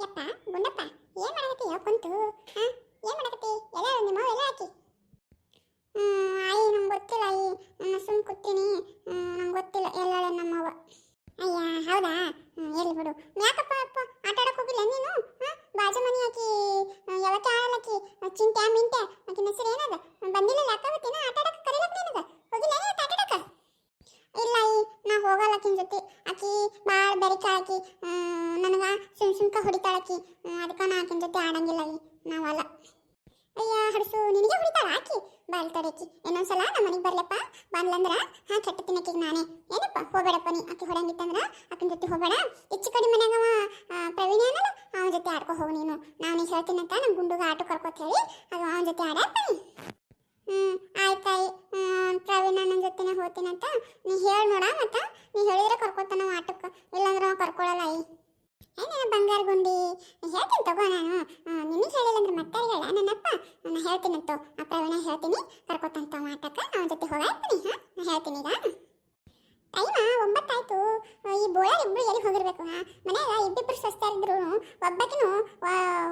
ಯಪ್ಪ, ಗುಂಡಪ್ಪ, ಏನ್ ಮಾಡಕತ್ತಿ ಕುಂತು, ಹಾ? ಏನ್ ಮಾಡಕತ್ತಿ? ಎಲ್ಲ ನಿಮ್ಮ ಎಲ್ಲ ಹಾಕಿ. ಹ್ಮ್, ಆಯಿ ನಂಗೆ ಗೊತ್ತಿಲ್ಲ ಆಯಿ. ಸುಮ್ ಕೂತೀನಿ. ನಂಗೆ ಗೊತ್ತಿಲ್ಲ ಎಲ್ಲ ನಮ್ಮವ್ವ. ಅಯ್ಯ, ಹೌದಾ? ಎಲ್ಲಿ ಬಿಡು. ಯಾಕಪ್ಪ ಅಪ್ಪ ಆಟ ಆಡಕ್ ಹೋಗಿಲ್ಲ ನೀನು? ಬಾಜು ಮನಿ ಹಾಕಿ ಯಾವತ್ತೆ ಆಡಲಕ್ಕಿ ಚಿಂತೆ ಮಿಂಟೆ ಆಕಿನ ಹೆಸರು ಏನದ ಬಂದಿಲ್ಲ ಯಾಕಾವತ್ತಿನ ಆಟ ಆಡಕ್ ಕರೀಲಕ್ ನಿನಗ ಹೋಗಿಲ್ಲ ನೀನು ಆಟ ಆಡಕ ಇಲ್ಲ ಈ ನಾ ಹೋಗಲ್ಲ ಆಕಿನ ಜೊತೆ ಆಕಿ ಭಾಳ ಬೆರಿಕಾಳಕಿ ನನಗ ಸುಮ್ ಸುಮ್ಕ ಹೊಡಿತಾಳಕಿ. ಅದಕ್ಕ ನಾ ಆಕಿನ ಜೊತೆ ಆಡಂಗಿಲ್ಲ ಈ. ನಾವಲ್ಲ. ಅಯ್ಯ, ಹಡಸು, ನಿನಗೆ ಹೊಡಿತಾಳ ಆಕಿ? ಬಾಲ್ ತಡಕಿ. ಇನ್ನೊಂದ್ಸಲ ನಮ್ಮ ಮನೆಗೆ ಬರ್ಲಪ್ಪ. ಬಂದ್ಲಂದ್ರ ಹಾ, ಕೆಟ್ಟ ತಿನ್ನಕಿಗೆ ನಾನೇ. ಏನಪ್ಪ? ಹೋಗಬೇಡಪ್ಪ ನೀ. ಆಕಿ ಹೊಡಂಗಿತ್ತಂದ್ರ, ಆಕಿನ ಜೊತೆ ಹೋಗಬೇಡ. ಹೆಚ್ಚು ಕಡಿಮೆ ಮನ್ಯಾಗ ಪ್ರವೀಣ ಅನ್ನಲ್ಲ ಅವನ ಜೊತೆ ಆಡ್ಕೊ ಹೋಗು ನೀನು. ನಾನು ಹೇಳ್ತೀನಂತ ನಮ್ಮ ಗುಂಡುಗ ಆಟೋ ಕರ್ಕೋತ ಹೇಳಿ, ಅದು ಅವನ ಜೊತೆ ಆಡಪ್ಪ ನೀ ಹ್ಮ್ ಆಯ್ತಾಯಿ ಹ್ಮ್ ಪ್ರವೀಣ ನನ್ನ ಜೊತೆನೆ ಹೋಗ್ತೀನಂತ ನೀ ಹೇಳಿ ನೋಡ ಮತ್ತ ನೀ ಹೇಳಿದ್ರೆ ಕರ್ಕೋತಾನ ನಾವು ಆಟಕ್ಕೆ ಇಲ್ಲಾಂದ್ರೆ ಅವ ಕರ್ಕೊಳಲ್ಲ ಐ ಏನೇನ ಬಂಗಾರ ಗುಂಡಿ ಹೇಳ್ತೀನಿ ತಗೋ ನಾನು ನಿನಗೆ ಹೇಳಿಲ್ಲ ಅಂದ್ರೆ ಮತ್ತೆ ಹೇಳ ನನ್ನಪ್ಪ ನಾನು ಹೇಳ್ತೀನಂತ ಆ ಪ್ರವೀಣ ಹೇಳ್ತೀನಿ. ಕರ್ಕೋತಂತ ಆಟಕ್ಕೆ ಅವನ ಜೊತೆ ಹೋಗಾಕ್ತೀನಿ ಹಾ? ನಾನು ಹೇಳ್ತೀನಿ ಈಗ. ಟೈಮ ಒಂಬತ್ತಾಯ್ತು. ಈ ಬೋಳರ್ ಇಬ್ರು ಎಲ್ಲಿ ಹೋಗಿರ್ಬೇಕು, ಹಾ? ಮನ್ಯಾಗ ಇಬ್ಬಿಬ್ರು ಸ್ವಸ್ಥರಿದ್ರು ಒಬ್ಬಕಿನೂ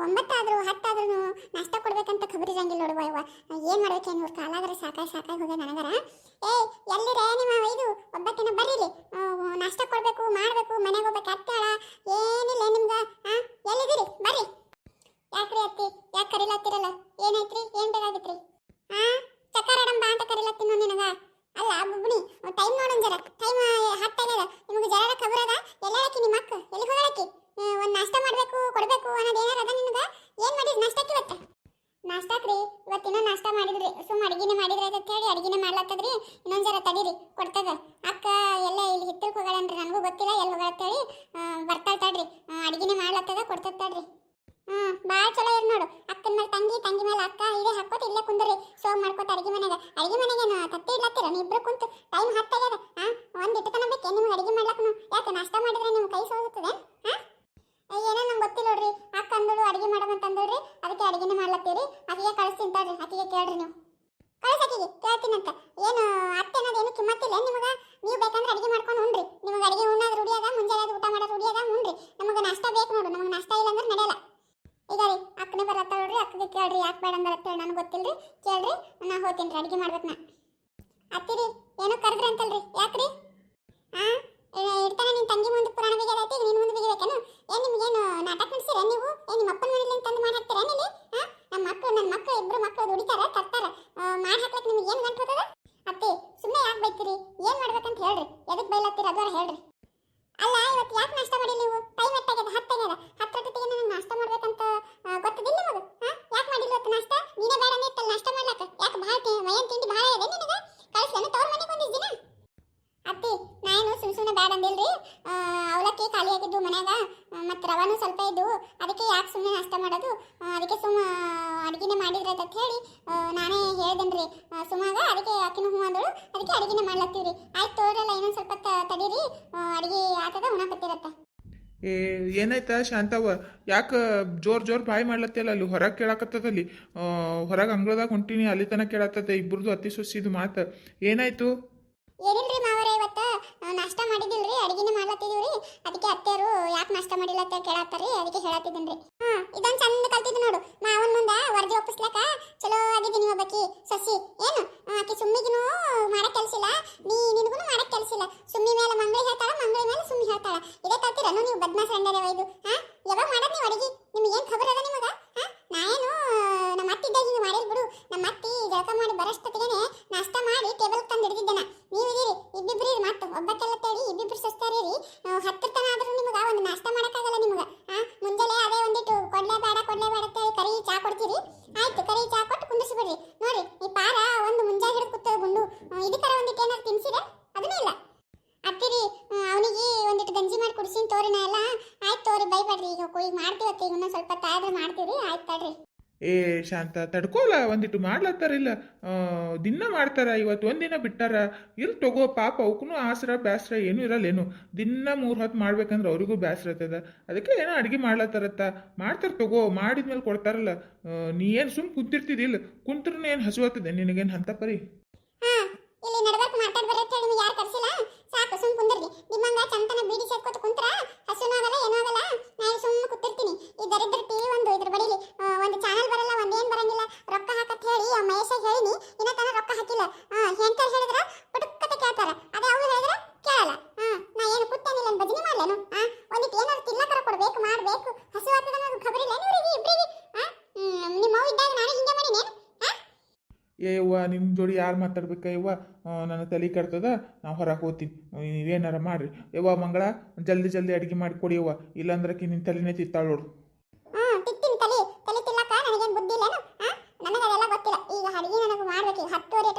ಒಂಬತ್ತಾದ್ರು ಹತ್ತಾದ್ರೂ ನಾಷ್ಟ ಕೊಡ್ಬೇಕಂತ ಖಬರ್ ಇರಂಗಿಲ್ಲ ನೋಡುವ ಇವ ಏನ್ ಮಾಡ್ಬೇಕೇನು ಇವ್ರ ಕಾಲಾದ್ರೆ ಸಾಕಾಗಿ ಸಾಕಾಗಿ ಹೋಗ್ಯ ನನಗರ. ಏ ಎಲ್ಲಿರೇ ನಿಮ್ಮ ಇದು? ಒಬ್ಬಕಿನ ಬರ್ರಿಲಿ ನಾಷ್ಟ ಕೊಡ್ಬೇಕು, ಮಾಡ್ಬೇಕು ಮನೆಗೆ ಹೋಗ್ಬೇಕು ಅತ್ತಾಳ ಏನಿಲ್ಲ ನಿಮ್ಗ ಹಾ ಎಲ್ಲಿದ್ದೀರಿ ಬರ್ರಿ ಯಾಕ್ರಿ ಅತ್ತಿ ಯಾಕೆ ಕರಿಲತ್ತಿರಲ್ಲ ಏನೈತ್ರಿ ಏನ್ ಬೇಕಾಗಿತ್ರಿ ಹಾ ಚಕ್ಕಾರಡಂ ಬಾ ಅಂತ ಕರಿಲತ್ತೀನಿ ನಿನಗ ಅಲ್ಲ ಬುಬ್ಣಿ ಟೈಮ್ ನೋಡೋಣ ಜರ ಟೈಮ್ ಹತ್ತಾಗ್ಯದ ನಿಮಗೆ ಜರ ಖಬರ್ ಅದ ಎಲ್ಲಾಕಿ ನಿಮ್ಮ ಅಕ್ಕ ಎಲ್ಲಿ ಹೋಗಾಕಿ ಒಂದು ನಾಷ್ಟ ಮಾಡಬೇಕು ಕೊಡಬೇಕು ಅನ್ನೋದು ಏನಾರ ಅದ ನಿನಗ ಏನು ಮಾಡಿದ್ರಿ ನಾಷ್ಟಕ್ಕೆ ಇವತ್ತು ನಾಷ್ಟಾಕ್ರಿ ಇವತ್ತಿನ ನಾಷ್ಟ ಮಾಡಿದ್ರಿ ಸುಮ್ಮ ಅಡಿಗೆನೆ ಮಾಡಿದ್ರಿ ಅಂತ ಹೇಳಿ ಅಡಿಗೆನೆ ಮಾಡ್ಲತ್ತದ್ರಿ ಇನ್ನೊಂದ್ ಜರ ತಡೀರಿ ಕೊಡ್ತದ ಅಕ್ಕ ಎಲ್ಲ ಇಲ್ಲಿ ಹಿತ್ತಲ್ಕ್ ಹೋಗಳನ್ರಿ ನನಗೂ ಗೊತ್ತಿಲ್ಲ ಎಲ್ಲಿ ಹೋಗತ್ತೇಳಿ ಬರ್ತಾಳೆ ತಡ್ರಿ ಅಡಿಗೆನೆ ಮಾಡ್ಲತ್ತದ ಕೊಡ್ತದ ತಡ್ರಿ ಹ್ಮ್ ಭಾಳ ಚಲೋ ಇರ್ ನೋಡು. ಅಕ್ಕನ ಮೇಲೆ ತಂಗಿ ತಂಗಿ ಮೇಲೆ ಅಕ್ಕ, ಇದೆ ಹಾಕೋತ ಇಲ್ಲೇ ಕುಂದ್ರಿ. ಸೋ ಮಾಡ್ಕೋತ ಅಡಿಗೆ ಮನೆಗೆ ಅಡಿಗೆ ಮನೆಗೆ ತತ್ತಿ ಇಡ್ಲತ್ತೀರ? ನೀವು ಇಬ್ರು ಕುಂತು ಟೈಮ್ ಹತ್ತಾಗ್ಯದ? ಹಾಂ ಒಂದ್ ಇಟ್ಟು ತನ ಬೇಕೆ ನಿಮ್ಗೆ ಅಡಿಗೆ ಮಾಡ್ಲಕ್ಕೂ ಯಾಕೆ ನಾಷ್ಟ ಮಾಡಿದ್ರೆ ನಿಮ್ ಕೈ ಸೋಗುತ್ತದೆ ಹಾಂ ಏನೋ ನಂಗೆ ಗೊತ್ತಿಲ್ಲ ನೋಡ್ರಿ. ಅಕ್ಕ ಅಂದಳು, ಅಡಿಗೆ ಮಾಡಮಂತ ಅಂದಳ್ರಿ ಅದಕ್ಕೆ ಅಡಿಗೆನೆ ಮಾಡ್ಲತ್ತೀರಿ. ಆಕಿಗೆ ಕಳಿಸ್ತೀನಿ ತಡ್ರಿ ಆಕಿಗೆ ಕೇಳ್ರಿ ನೀವು. ಕಳ್ಸಾಕಿಗೆ ಕೇಳ್ತೀನಂತ. ಏನು ಅತ್ತೆ ಅನ್ನೋದು ಏನು ಕಿಮ್ಮತ್ತಿಲ್ಲ ನಿಮಗೆ? ನೀವು ಬೇಕಂದ್ರೆ ಅಡಿಗೆ ಮಾಡ್ಕೊಂಡು ಉಣ್ರಿ ನಿಮಗೆ ಅಡಿಗೆ ಉಣ್ಣೋದು ರೂಢಿಯಾದ ಮುಂಜಾನೆ ಊಟ ಮಾಡೋದು ರೂಢಿಯಾದ ಉಣ್ರಿ ನಮಗೆ ನಾಷ್ಟ ಬೇಕು ನೋಡು ನಮಗೆ ನಾಷ್ಟ ಇಲ್ಲ ಅಂದ್ರೆ ನಡೆಯಲ್ಲ ಈಗ ರೀ ಅಕ್ಕನೇ ಬರತ್ತ ನೋಡ್ರಿ ಕೇಳ್ರಿ ಯಾಕೆ ಬೇಡ ಅಂದ್ರೆ ಅಂತೇಳಿ ನನಗೆ ಗೊತ್ತಿಲ್ರಿ. ಕೇಳ್ರಿ, ನಾ ಹೋಗ್ತೀನಿ ರೀ, ಅಡುಗೆ ಮಾಡ್ಬೇಕು ನಾ. ಅತ್ತಿರಿ, ಏನೋ ಕರೆದ್ರಿ ಅಂತಲ್ರಿ. ಯಾಕ್ರಿ? ಹಾಂ ಇಡ್ತಾನೆ ನಿನ್ ತಂಗಿ ಮುಂದೆ ಪುರಾಣ ಬಿಗಿದೈತಿ ನಿನ್ ಮುಂದೆ ಬಿಗಿಬೇಕೇನು? ಏನು ನಿಮ್ಗೇನು ನಾಟಕ ನಡೆಸಿರ ನೀವು? ಏನು ನಿಮ್ಮ ಅಪ್ಪನ ಮನೇಲಿ ತಂದು ಮಾಡಿ ಹಾಕ್ತೀರ ಇಲ್ಲಿ? ಹಾಂ ನಮ್ಮ ಮಕ್ಕಳು ನನ್ನ ಮಕ್ಕಳು ಇಬ್ಬರು ಮಕ್ಕಳು ದುಡಿತಾರ ತರ್ತಾರ. ಮಾಡಿ ಹಾಕ್ಲಕ್ ನಿಮ್ಗೆ ಏನು ಗಂಟು ಬರ್ತದ ಅತ್ತಿ ಸುಮ್ಮನೆ ಯಾಕೆ ಬೈತೀರಿ? ಏನು ಮಾಡ್ಬೇಕಂತ ಹೇಳ್ರಿ. ಎದಕ್ಕೆ ಬೈಲತ್ತೀರಿ? ಅದರ ಹೇಳ್ರಿ. ಅಲ್ಲ ಇವತ್ತು ಯಾಕೆ ನಾಷ್ಟ ಮಾಡಿಲ್ಲ ನೀವು? ಟೈಮ್ ಎಟ್ಟಾಗ್ಯದ ಹತ್ತಾಗ್ಯದ ಹತ್ತೊಟ್ಟಿಗೆ ನನಗೆ ನಾಷ್ಟ ಮಾಡ್ಬೇಕಂತ ಗೊತ್ತದಿಲ್ಲ ನಿಮಗೆ ಹಾ? ಯಾಕೆ ಮಾಡಿಲ್ಲ ಇವತ್ತು ನಾಷ್ಟ? ನೀನೇ ಬೇಡ ಅಂದಿತ್ತಲ್ಲ ನಾಷ್ಟ ಮಾಡ್ಲಕ್ಕ ಯಾಕೆ ಭಾಳ ಮಯನ್ ತಿಂಡಿ ಭಾಳ ಇದೆ ನಿನಗೆ? ಕಳಿಸ್ಲೇನು ತವ್ರ ಮನೆಗೆ ಒಂದಿಷ್ಟು ಸುಮ್ಮನೆ ಬ್ಯಾಡ ಅಂದಿಲ್ರಿ? ಅವಲಕ್ಕಿ ಖಾಲಿ ಆಗಿದ್ದು ಮನ್ಯಾಗ ಮತ್ತು ರವಾನು ಸ್ವಲ್ಪ ಇದ್ದು ಅದಕ್ಕೆ ಯಾಕೆ ಸುಮ್ಮನೆ ನಾಷ್ಟ ಮಾಡೋದು? ಅದಕ್ಕೆ ಸುಮ್ಮ ಅಡುಗೆನೇ ಮಾಡಿದ್ರೆ ಅಂತ ಹೇಳಿ ನಾನೇ ಹೇಳ್ದೇನ್ರಿ. ಸುಮಾಗ ಅದಕ್ಕೆ ಆಕಿನ ಹೂ ಅಂದಳು. ಅದಕ್ಕೆ ಅಡುಗೆನೇ ಮಾಡ್ಲತ್ತೀವ್ರಿ. ಆಯ್ತು ತೋರಲ್ಲ ಇನ್ನೊಂದು ಸ್ವಲ್ಪ ತಡೀರಿ. ಅಡುಗೆ ಆತದ ಹುಣ ಏ ಏನಾಯ್ತ ಶಾಂತವ್ವ? ಯಾಕೆ ಜೋರ್ ಜೋರ್ ಬಾಯಿ ಮಾಡ್ಲತ್ತಿಲ್ಲ ಅಲ್ಲಿ? ಹೊರಗೆ ಕೇಳಾಕತ್ತದಲ್ಲಿ ಹೊರಗೆ ಅಂಗಳದಾಗ ಹೊಂಟೀನಿ ಅಲ್ಲಿ ತನಕ ಕೇಳತ್ತದ ಇಬ್ಬರದು ಅತಿ ಸುಸಿದು ಮಾತು. ಏನಾಯ್ತು? ಏನಿಲ್ರಿ ಮಾವರ ಇವತ್ತ ನಾಷ್ಟ ಮಾಡಿದಿಲ್ರಿ ಅಡಿಗೆನೆ ರೀ ಅದಕ್ಕೆ ಅತ್ತೆಯರು ಯಾಕೆ ನಾಷ್ಟ ಮಾಡಿಲ್ಲ ಅಂತ ಕೇಳತ್ತಾರ್ರಿ, ಅದಕ್ಕೆ ರೀ ಹಾ, ಇದೊಂದು ಚಂದ ಕಲ್ತಿದ್ ನೋಡು. ಮಾವನ ಮುಂದೆ ವರದಿ ಒಪ್ಪಿಸ್ಲಕ ಚಲೋ ಆಗಿದ್ದೀನಿ ಒಬ್ಬಕಿ. ಸಸಿ, ಏನು? ಆಕೆ ಸುಮ್ಮಿಗಿನೂ ಮಾಡಕ್ಕೆ ಕೆಲಸಿಲ್ಲ. ನೀ, ನಿನಗೂ ಮಾಡಕ್ಕೆ ಕೆಲಸಿಲ್ಲ. ಸುಮ್ಮಿ ಮೇಲೆ ಮಂಗಳಿ ಹೇಳ್ತಾಳ ಮಂಗಳಿ ಮೇಲೆ ಸುಮ್ಮಿ ಹೇಳ್ತಾಳ. ಇದೇ ಕಲ್ತಿರನು ನೀವು ಬದ್ಮಾಸ್ ರಂಡರೆ ಇದು ಹಾ? ಯಾವಾಗ ಮಾಡ ನೀವು ಅಡಿಗೆ? ನಿಮ್ಗೆ ಏನು ಖಬರ್ ಅದ ನಿಮಗೆ? ಹಾ? ನಾನೇನು ನಮ್ಮ ಅತ್ತಿದ್ದ ಹಿಂಗೆ ಮಾಡಿಲ್ ಬಿಡು. ನಮ್ಮ ಅತ್ತಿ ಜಳಕ ಮಾಡಿ ಬರಷ್ಟೊತ್ತಿಗೆ ನಾಷ್ಟ ಮಾಡಿ ಟೇಬಲ್ ತಂದು ಹಿಡಿದಿದ್ದೆನ ನೀವು ಇದೀರಿ ಇಬ್ಬಿಬ್ರಿ ಮತ್ತೆ ಒಬ್ಬಕ್ಕೆಲ್ಲ ತೇಡಿ ಇಬ್ಬಿಬ್ರು ಸಸ್ತಾರಿರಿ ಹತ್ತಿರ ತನ ಆದ್ರೂ ನಿಮಗೆ ಒಂದು ನಾಷ್ಟ ಮಾಡಕ್ಕಾಗಲ್ಲ ನಿಮಗೆ ಆ ಮುಂಜಾನೆ ಅದೇ ಒಂದಿಟ್ಟು ಕೊಡ್ಲೇ ಬೇಡ ಕೊಡ್ಲೇ ಬೇಡ ಅಂತೇಳಿ ಕರಿ ಚಾ ಕೊಡ್ತೀರಿ ಆಯ್ತು ಕರಿ ಚಾ ಕೊಟ್ಟು ಕುಂದಿಸ್ಬಿಡ್ರಿ ನೋಡಿ ಈ ಪಾರ ಒಂದು ಮುಂಜಾನೆ ಹಿಡಿದು ಕೂತದ ಗುಂಡು ಇದಕ್ಕಾರ ಒಂದಿಟ್ಟು ಏನಾದ್ರು ತಿನ್ಸಿರ ಅದನ್ನೂ ಇಲ್ಲ ಅತ್ತಿರಿ ಅವನಿಗೆ ಒಂದಿಟ್ಟು ಗಂಜಿ ಮಾಡಿ ಕುಡಿಸಿನ ತೋರಿನ ಎಲ್ಲ ಆಯ್ತು ತೋರಿ ಬೈಬೇಡ್ರಿ ಈಗ ಈಗ ಮಾಡ್ತೀವತ್ತಿ ಈಗ ಇನ್ನೊಂದು ಸ್ವಲ್ಪ ತಾಯ್ದ್ರೆ ಮಾಡ್ತೀವಿ ಆಯ್ತು ತಡ್ರಿ ಏ ಶಾಂತ ತಡ್ಕೋಲ್ಲ ಒಂದಿಟ್ಟು ಮಾಡ್ಲತ್ತಾರಿಲ್ಲ ದಿನ ಮಾಡ್ತಾರ, ಇವತ್ತು ಒಂದಿನ ಬಿಟ್ಟಾರ? ಇಲ್ ತಗೋ, ಪಾಪ ಅವಕ್ಕೂ ಆಸರ, ಬ್ಯಾಸ್ರ ಏನೂ ಇರಲ್ಲೇನು. ದಿನ ಮೂರು ಹೊತ್ತು ಮಾಡ್ಬೇಕಂದ್ರೆ ಅವ್ರಿಗೂ ಬ್ಯಾಸ್ರ ಇರ್ತದ ಅದಕ್ಕೆ ಏನೋ ಅಡುಗೆ ಮಾಡ್ಲತ್ತಾರತ್ತ. ಮಾಡ್ತಾರ ತಗೋ, ಮಾಡಿದ್ಮೇಲೆ ಕೊಡ್ತಾರಲ್ಲ. ನೀ ಏನು ಸುಮ್ ಕುಂತಿರ್ತಿದಿಲ್ಲ ಕುಂತ್ರೂ ಏನು ಹಸುವತ್ತದೆ? ನಿನಗೇನು ಅಂತ ಪರಿ? ಇಲ್ಲಿ ಮಾತಾಡ್ ಕರ್ಸಿಲ್ಲ? ಸಾಕು, ಸುಮ್ ಬೀಡಿ ನಾ ಇಲ್ಲಿ ಸುಮ್ಮ ಕುತ್ತಿರ್ತೀನಿ ಈ ದರಿದ್ರ ಟಿವಿ ಒಂದು ಇದ್ರ ಬಡಿಲಿ ಆ, ಒಂದು ಚಾನಲ್ ಬರಲ್ಲ ಒಂದ್ ಏನ್ ಬರಂಗಿಲ್ಲ ರೊಕ್ಕ ಹಾಕತ್ ಹೇಳಿ ಆ ಮಹೇಶ ಹೇಳಿನಿ ಇನ್ನ ತನ ರೊಕ್ಕ ಹಾಕಿಲ್ಲ ಹೆಂತ ಹೇಳಿದ್ರ ಪುಟುಕ್ಕತೆ ಕೇಳ್ತಾರ ಅದೇ ಅವ್ರು ಹೇಳಿದ್ರ ಕೇಳಲ್ಲ ಹಾ ನಾ ಏನು ಕೂತೇನಿಲ್ಲ ಏನ್ ಭಜನೆ ಮಾಡ್ಲೇನು ಹಾ ಒಂದಿಟ್ಟು ಏನಾದ್ರು ತಿನ್ನಕರ ಕೊಡ್ಬೇಕು ಮಾಡ್ಬೇಕು ಹಸು ಆಗ್ತದ ಅನ್ನೋದು ಖಬರಿ ಇಲ್ಲ ಇವ್ರಿಗೆ ಇಬ್ರಿಗೆ ಹಾ ಹ್ಮ್, ನಿಮ್ಮ ಅವ್ವ ಇದ್ದಾಗ ನಾನು ಹಿಂಗೆ ಮಾಡಿನೇನು ಹಾ ಏ ಯವ್ವ ನಿಮ್ಮ ಜೋಡಿ ಯಾರು ಮಾತಾಡ್ಬೇಕ? ಯವ್ವ ನನ್ನ ತಲೆ ಕೆಡ್ತದ, ನಾವು ಹೊರಗೆ ಹೋಗ್ತೀನಿ. ನೀವೇನಾರ ಮಾಡ್ರಿ. ಯವ್ವ, ಮಂಗಳ, ಜಲ್ದಿ ಜಲ್ದಿ ಅಡುಗೆ ಮಾಡಿ ಕೊಡಿ ಯವ್ವ. ಇಲ್ಲಾಂದ್ರೆ ನಿನ್ನ ತಲೆನೇ ತಿತ್ತಾಳೋಡು ಹಾ ನನಗೆ ಹತ್ತುವರೆ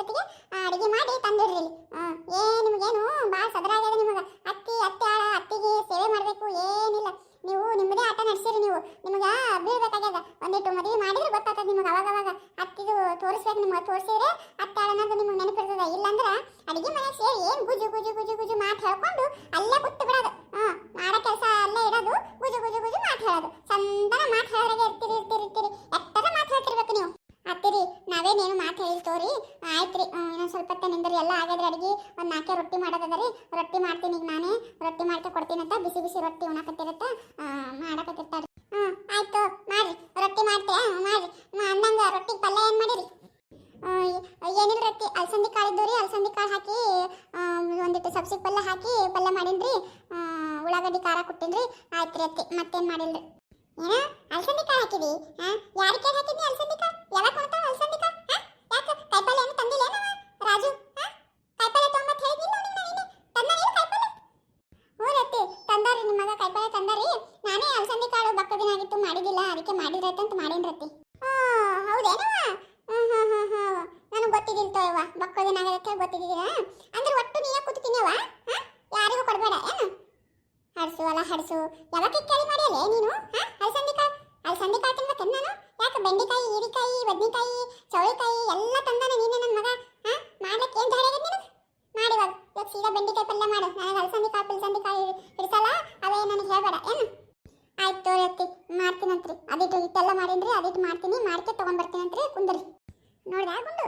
ಅಡಿಗೆ ಮಾಡಿ ತಂದಿಡ್ರಿ ಇಲ್ಲಿ ಹ್ಮ್ ಏ ನಿಮಗೇನು ಭಾಳ ಸದರಾಗ್ಯದ ನಿಮಗೆ ಅತ್ತಿ ಅತ್ತೆ ಆಳ ಅತ್ತಿಗೆ ಸೇವೆ ಮಾಡಬೇಕು ಏನಿಲ್ಲ ನೀವು ನಿಮ್ಮದೇ ಆಟ ನಡೆಸಿರಿ ನೀವು ನಿಮಗೆ ಬೀಳ್ಬೇಕಾಗ್ಯದ ಒಂದಿಟ್ಟು ಮದುವೆ ಮಾಡಿದ್ರೆ ಗೊತ್ತಾಗ್ತದೆ ನಿಮಗೆ ಅವಾಗ ಅವಾಗ ಅತ್ತಿದು ತೋರಿಸ್ಬೇಕು ನಿಮಗೆ ತೋರಿಸಿದ್ರೆ ಅತ್ತೆ ಆಳ ಅನ್ನೋದು ನಿಮಗೆ ನೆನಪಿರ್ತದೆ. ಇಲ್ಲಾಂದ್ರೆ ಅಡಿಗೆ ಮನೆ ಸೇರಿ ಏನು ಗುಜು ಗುಜು ಗುಜು ಗುಜು ಮಾತು ಹೇಳ್ಕೊಂಡು ಅಲ್ಲೇ ಕೂತು ಬಿಡೋದು. ಹಾಂ ಮಾಡೋ ಕೆಲಸ ಅಲ್ಲೇ ಇಡೋದು, ಗುಜು ಗುಜು ಗುಜು ಮಾತು ಹೇಳೋದು. ಚಂದನ ಮಾತು ಹೇಳಿದ್ರಾಗೆ ಇರ್ತೀರಿ ಇರ್ತೀರಿ ಇರ್ತೀರಿ. ಎತ್ತರ ಮಾತು ಹೇಳ್ತಿರ್ಬೇಕು ನೀವು. ಅತ್ತಿರಿ, ನಾವೇನೇನು ಮಾತು ಹೇಳಿ ಆಯ್ತು ರೀ ಇನ್ನೊಂದು ಸ್ವಲ್ಪ ಹೊತ್ತ ನಿಂದ್ರಿ. ಎಲ್ಲ ಆಗ್ಯಾದ್ರಿ ಅಡಿಗೆ. ಒಂದು ನಾಲ್ಕೇ ರೊಟ್ಟಿ ಮಾಡೋದದ ರೀ. ರೊಟ್ಟಿ ಮಾಡ್ತೀನಿ ಈಗ ನಾನೇ. ರೊಟ್ಟಿ ಮಾಡ್ತಾ ಅಂತ ಬಿಸಿ ಬಿಸಿ ರೊಟ್ಟಿ ಉಣಕತ್ತಿರತ್ತ. ಮಾಡಕತ್ತಿರ್ತಾರೆ ಹ್ಞೂ ಆಯ್ತು, ಮಾಡ್ರಿ. ರೊಟ್ಟಿ ಮಾಡ್ತೀರಾ ಮಾಡಿ ಮಾಡ್ರಿ. ರೊಟ್ಟಿ ಅಂದಂಗ ರೊಟ್ಟಿಗೆ ಪಲ್ಯ ಏನು ಮಾಡಿರಿ? ಏನಿಲ್ಲ ರೀ ಅಲಸಂದಿ ಕಾಳು ಇದ್ದವು ರೀ ಅಲಸಂದಿ ಕಾಳು ಹಾಕಿ ಒಂದಿಟ್ಟು ಸಬ್ಸಿಗೆ ಪಲ್ಯ ಹಾಕಿ ಪಲ್ಯ ಮಾಡೀನಿ ರೀ ಉಳ್ಳಾಗಡ್ಡಿ ಖಾರ ಕೊಟ್ಟಿನ್ರಿ. ಆಯ್ತು ರೀ ಅತ್ತಿ, ಮತ್ತೇನು ರೀ ಏನ, ಅಲಸಂದಿ ಕಾಳು ಹಾಕಿದಿ? ಹಾಂ ಯಾರಿಗೆ ಹಾಕಿದ್ನಿ ಅಲಸಂದಿ ಕಾಳು? ಯಾವಾಗ ಕೊಡ್ತಾವ ಅಲಸಂದಿ ಕಾಳು ಹಾ ಯಾಕ ಕಾಯಿಪಲ್ಯ ಏನು ತಂದಿಲ್ಲ ಏನವ ರಾಜು ಹಾ ಕಾಯಿಪಲ್ಯ ತೊಗೊಂಬತ್ ಹೇಳಿದ್ನಿಲ್ಲ ಅವ್ನಿಗೆ ನಾನು ತಂದ ನೀನು ಕಾಯಿಪಲ್ಯ ಹ್ಞೂ ರತ್ತಿ ತಂದಾರಿ ನಿಮ್ಮ ಮಗ ಕಾಯಿಪಲ್ಯ ತಂದಾರಿ ನಾನೇ ಅಲಸಂದಿ ಕಾಳು ಬಕ್ಕ ದಿನ ಆಗಿತ್ತು ಮಾಡಿದಿಲ್ಲ ಅದಕ್ಕೆ ಮಾಡಿದ್ರೈತೆ ಅಂತ ಮಾಡೀನಿ ರತ್ತಿ ಹಾ ಹೌದೇನವ ಹ್ಮ್ ಹ್ಮ್ ಹ್ಮ್ ಹ್ಮ್ ನನಗೆ ಗೊತ್ತಿದ್ದಿಲ್ಲ ತೋಯವ್ವ ಬಕ್ಕ ದಿನ ಅಂದ್ರೆ ಒಟ್ಟು ನೀಯ ಕೂತು ತಿನ್ನವ? ಹಾ? ಯಾರಿಗೂ ಕೊಡಬೇಡ, ಏನು? ಹಡ್ಸು ಅಲ್ಲ ಹಡ್ಸು ಯಾವಾಗ ಕೇಳಿ ಮಾಡಿಯಲ್ಲ ನೀನು? ಅಲ್ಸಂದಿ ಅಲಸಂದಿ ಕಾಳು ಅಲಸಂದಿ ಕಾಳು ತಿನ್ಬೇಕು ನಾನು? ಯಾಕೆ ಬೆಂಡೆಕಾಯಿ ಹೀರಿಕಾಯಿ ಬದ್ನೆಕಾಯಿ, ಚೌಳಿಕಾಯಿ ಎಲ್ಲ ತಂದಾನೆ ನೀನೇ ನನ್ನ ಮಗ? ಹಾ? ಮಾಡ್ಲಿಕ್ಕೆ ಏನು ಧಾರೆ ನಿನಗೆ? ಮಾಡಿ ಇವಾಗ. ಇವಾಗ ಸೀದಾ ಬೆಂಡೆಕಾಯಿ ಪಲ್ಯ ಮಾಡು. ನನಗೆ ಅಲ್ಸಂದಿ ಕಾಳು ಪಿಲ್ಸಂದಿ ಕಾಳು ಹಿಡ್ಸಲ್ಲ? ಅವೇ ನನಗೆ ಹೇಳ್ಬೇಡ, ಏನು? ಆಯ್ತು ತೋರಿ ಮಾಡ್ತೀನಂತ್ರಿ ಅದಿಟ್ಟು ಇಟ್ಟೆಲ್ಲ ಮಾಡಿನ್ರಿ, ಅದಿಟ್ಟು ಮಾಡ್ತೀನಿ. ಮಾಡ್ಕೆ ತೊಗೊಂಡ್ಬರ್ತೀನಂತ್ರಿ ಕುಂದ್ರಿ. ನೋಡ್ದಾ ಗುಂಡು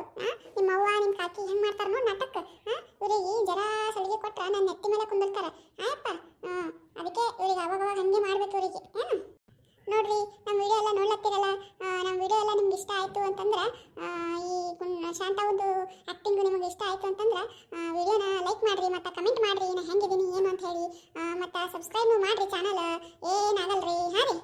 ನಿಮ್ಮ ಅವ್ವ, ನಿಮ್ಮ ಕಾಕಿ ಹೆಂಗ್ ಮಾಡ್ತಾರ ನೋಡಿ ನಾಟಕ? ಇವ್ರಿಗೆ ಜರ ಸಲಿಗೆ ಕೊಟ್ರ ನನ್ನ ನೆತ್ತಿ ಮೇಲೆ ಕುಂದಿರ್ತಾರ. ಹ್ಮ್ ಅದಕ್ಕೆ ಇವ್ರಿಗೆ ಅವಾಗ ಅವಾಗ ಹಂಗೆ ಮಾಡ್ಬೇಕು ಇವರಿಗೆ. ಏನು? ನೋಡ್ರಿ ನಮ್ಮ ವಿಡಿಯೋ ಎಲ್ಲ ನೋಡ್ಲತ್ತಿರಲ್ಲ? ನಮ್ಮ ವಿಡಿಯೋ ಎಲ್ಲ ನಿಮ್ಗೆ ಇಷ್ಟ ಆಯಿತು ಅಂತಂದ್ರೆ ಈ ಶಾಂತ ಒಂದು ಆ್ಯಕ್ಟಿಂಗು ನಿಮಗೆ ಇಷ್ಟ ಆಯಿತು ಅಂತಂದ್ರೆ ವಿಡಿಯೋನ ಲೈಕ್ ಮಾಡಿರಿ, ಮತ್ತು ಕಮೆಂಟ್ ಮಾಡಿರಿ, ನಾ ಹೆಂಗಿದ್ದೀನಿ, ಏನು ಅಂತ ಹೇಳಿ. ಮತ್ತು ಸಬ್ಸ್ಕ್ರೈಬ್ ಮಾಡಿರಿ ಚಾನಲ್ ಏನಾಗಲ್ರಿ ಹಾಂ ರೀ?